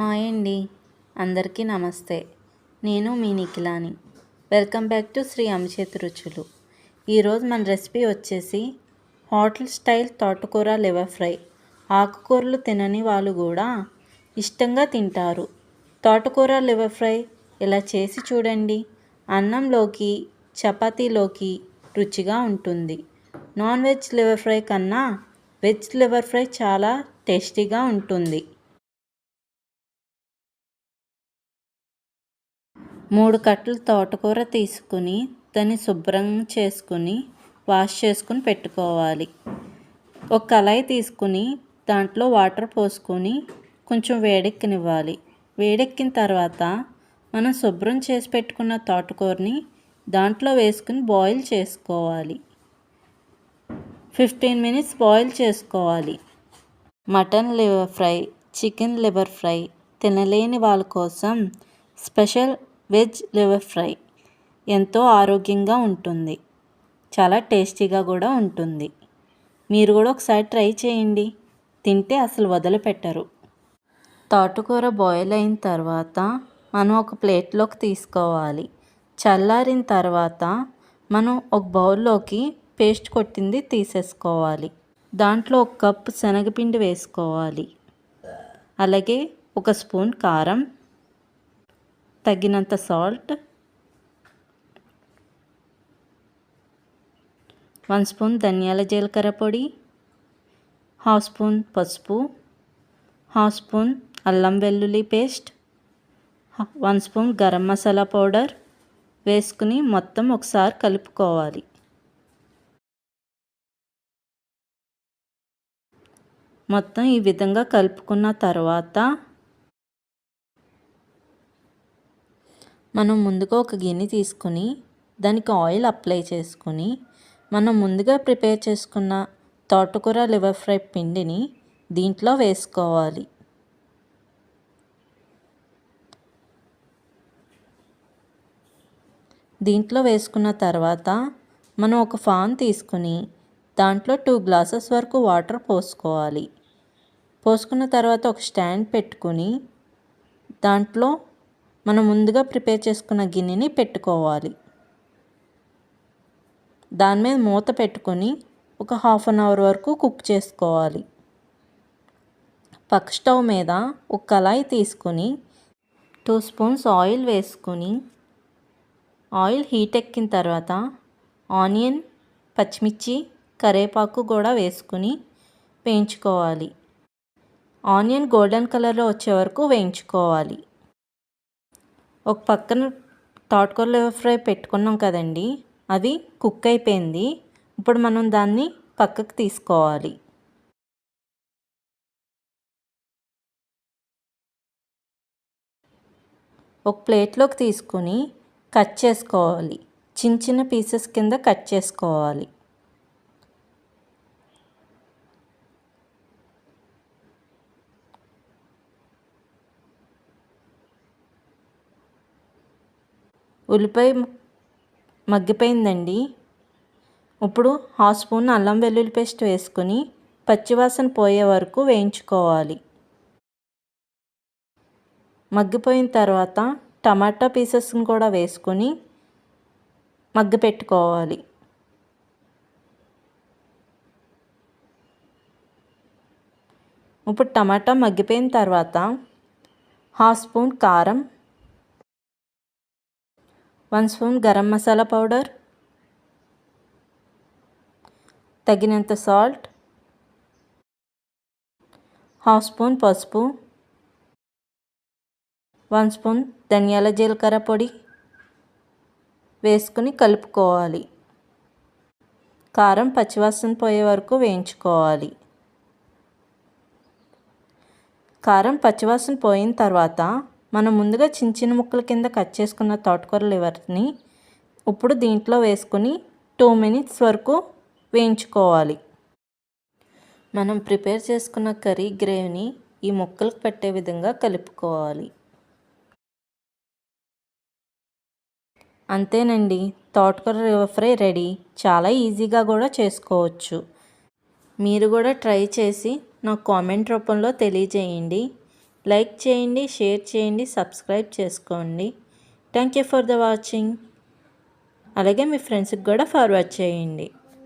Hi అండి. అందరికీ నమస్తే. నేను మీ నిఖిలాని. వెల్కమ్ బ్యాక్ టు శ్రీ అమచేతి రుచులు. ఈరోజు మన రెసిపీ వచ్చేసి హోటల్ స్టైల్ తోటకూర లివర్ ఫ్రై. ఆకుకూరలు తినని వాళ్ళు కూడా ఇష్టంగా తింటారు. తోటకూర లివర్ ఫ్రై ఇలా చేసి చూడండి. అన్నంలోకి చపాతీలోకి రుచిగా ఉంటుంది. నాన్ వెజ్ లివర్ ఫ్రై కన్నా వెజ్ లివర్ ఫ్రై చాలా టేస్టీగా ఉంటుంది. మూడు కట్టలు తోటకూర తీసుకుని దాన్ని శుభ్రం చేసుకుని వాష్ చేసుకుని పెట్టుకోవాలి. ఒక కళాయి తీసుకుని దాంట్లో వాటర్ పోసుకొని కొంచెం వేడెక్కనివ్వాలి. వేడెక్కిన తర్వాత మనం శుభ్రం చేసి పెట్టుకున్న తోటకూరని దాంట్లో వేసుకుని బాయిల్ చేసుకోవాలి. ఫిఫ్టీన్ మినిట్స్ బాయిల్ చేసుకోవాలి. Mutton liver fry chicken liver fry తినలేని వాళ్ళ కోసం స్పెషల్ వెజ్ లివర్ ఫ్రై ఎంతో ఆరోగ్యంగా ఉంటుంది. చాలా టేస్టీగా కూడా ఉంటుంది. మీరు కూడా ఒకసారి ట్రై చేయండి. తింటే అసలు వదిలిపెట్టరు. తోటకూర బాయిల్ అయిన తర్వాత మనం ఒక ప్లేట్లోకి తీసుకోవాలి. చల్లారిన తర్వాత మనం ఒక బౌల్లోకి పేస్ట్ కొట్టింది తీసేసుకోవాలి. దాంట్లో ఒక కప్పు శనగపిండి వేసుకోవాలి. అలాగే ఒక స్పూన్ కారం తగినంత సాల్ట్ వన్ స్పూన్ ధనియాల జీలకర్ర పొడి హాఫ్ స్పూన్ పసుపు హాఫ్ స్పూన్ అల్లం వెల్లుల్లి paste one spoon garam masala powder వేసుకుని మొత్తం ఒకసారి కలుపుకోవాలి. మొత్తం ఈ విధంగా కలుపుకున్న తర్వాత మనం ముందుగా ఒక గిన్నె తీసుకుని దానికి ఆయిల్ అప్లై చేసుకుని మనం ముందుగా ప్రిపేర్ చేసుకున్న తోటకూర లివర్ ఫ్రై పిండిని దీంట్లో వేసుకోవాలి. దీంట్లో వేసుకున్న తర్వాత మనం ఒక ఫాన్ తీసుకుని దాంట్లో టూ గ్లాసెస్ వరకు వాటర్ పోసుకోవాలి. పోసుకున్న తర్వాత ఒక స్టాండ్ పెట్టుకుని దాంట్లో మనం ముందుగా ప్రిపేర్ చేసుకున్న గిన్నెని పెట్టుకోవాలి. దాని మీద మూత పెట్టుకొని ఒక హాఫ్ అన్ అవర్ వరకు కుక్ చేసుకోవాలి. పక్క స్టవ్ మీద ఒక కళాయి తీసుకొని టూ స్పూన్స్ ఆయిల్ వేసుకొని ఆయిల్ హీట్ ఎక్కిన తర్వాత ఆనియన్ పచ్చిమిర్చి కరివేపాకు కూడా వేసుకుని వేయించుకోవాలి. ఆనియన్ గోల్డెన్ కలర్లో వచ్చే వరకు వేయించుకోవాలి. ఒక పక్కన తోటకూర లివర్ ఫ్రై పెట్టుకున్నాం కదండి అది కుక్ అయిపోయింది. ఇప్పుడు మనం దాన్ని పక్కకు తీసుకోవాలి. ఒక ప్లేట్లోకి తీసుకుని కట్ చేసుకోవాలి. చిన్న చిన్న పీసెస్ కింద కట్ చేసుకోవాలి. ఉల్లిపాయ మగ్గిపోయిందండి. ఇప్పుడు హాఫ్ స్పూన్ అల్లం వెల్లుల్లి పేస్ట్ వేసుకొని పచ్చివాసన పోయే వరకు వేయించుకోవాలి. మగ్గిపోయిన తర్వాత టమాటా పీసెస్ని కూడా వేసుకొని మగ్గి పెట్టుకోవాలి ఇప్పుడు టమాటా మగ్గిపోయిన తర్వాత హాఫ్ స్పూన్ కారం one spoon garam masala powder తగినంత సాల్ట్ హాఫ్ స్పూన్ పసుపు వన్ స్పూన్ ధనియాల జీలకర్ర పొడి వేసుకుని కలుపుకోవాలి. కారం పచ్చివాసన పోయే వరకు వేయించుకోవాలి. కారం పచ్చివాసన పోయిన తర్వాత మనం ముందుగా చిన్న చిన్న ముక్కల కింద కట్ చేసుకున్న తోటకూర లివర్ని ఇప్పుడు దీంట్లో వేసుకుని టూ మినిట్స్ వరకు వేయించుకోవాలి. మనం ప్రిపేర్ చేసుకున్న కర్రీ గ్రేవీని ఈ ముక్కలకు పెట్టే విధంగా కలుపుకోవాలి. అంతేనండి తోటకూర లివర్ ఫ్రై రెడీ. చాలా ఈజీగా కూడా చేసుకోవచ్చు. మీరు కూడా ట్రై చేసి నాకు కామెంట్ రూపంలో తెలియజేయండి. లైక్ చేయండి షేర్ చేయండి సబ్స్క్రైబ్ చేసుకోండి. Thank you for the watching అలాగే మీ ఫ్రెండ్స్కి కూడా ఫార్వర్డ్ చేయండి.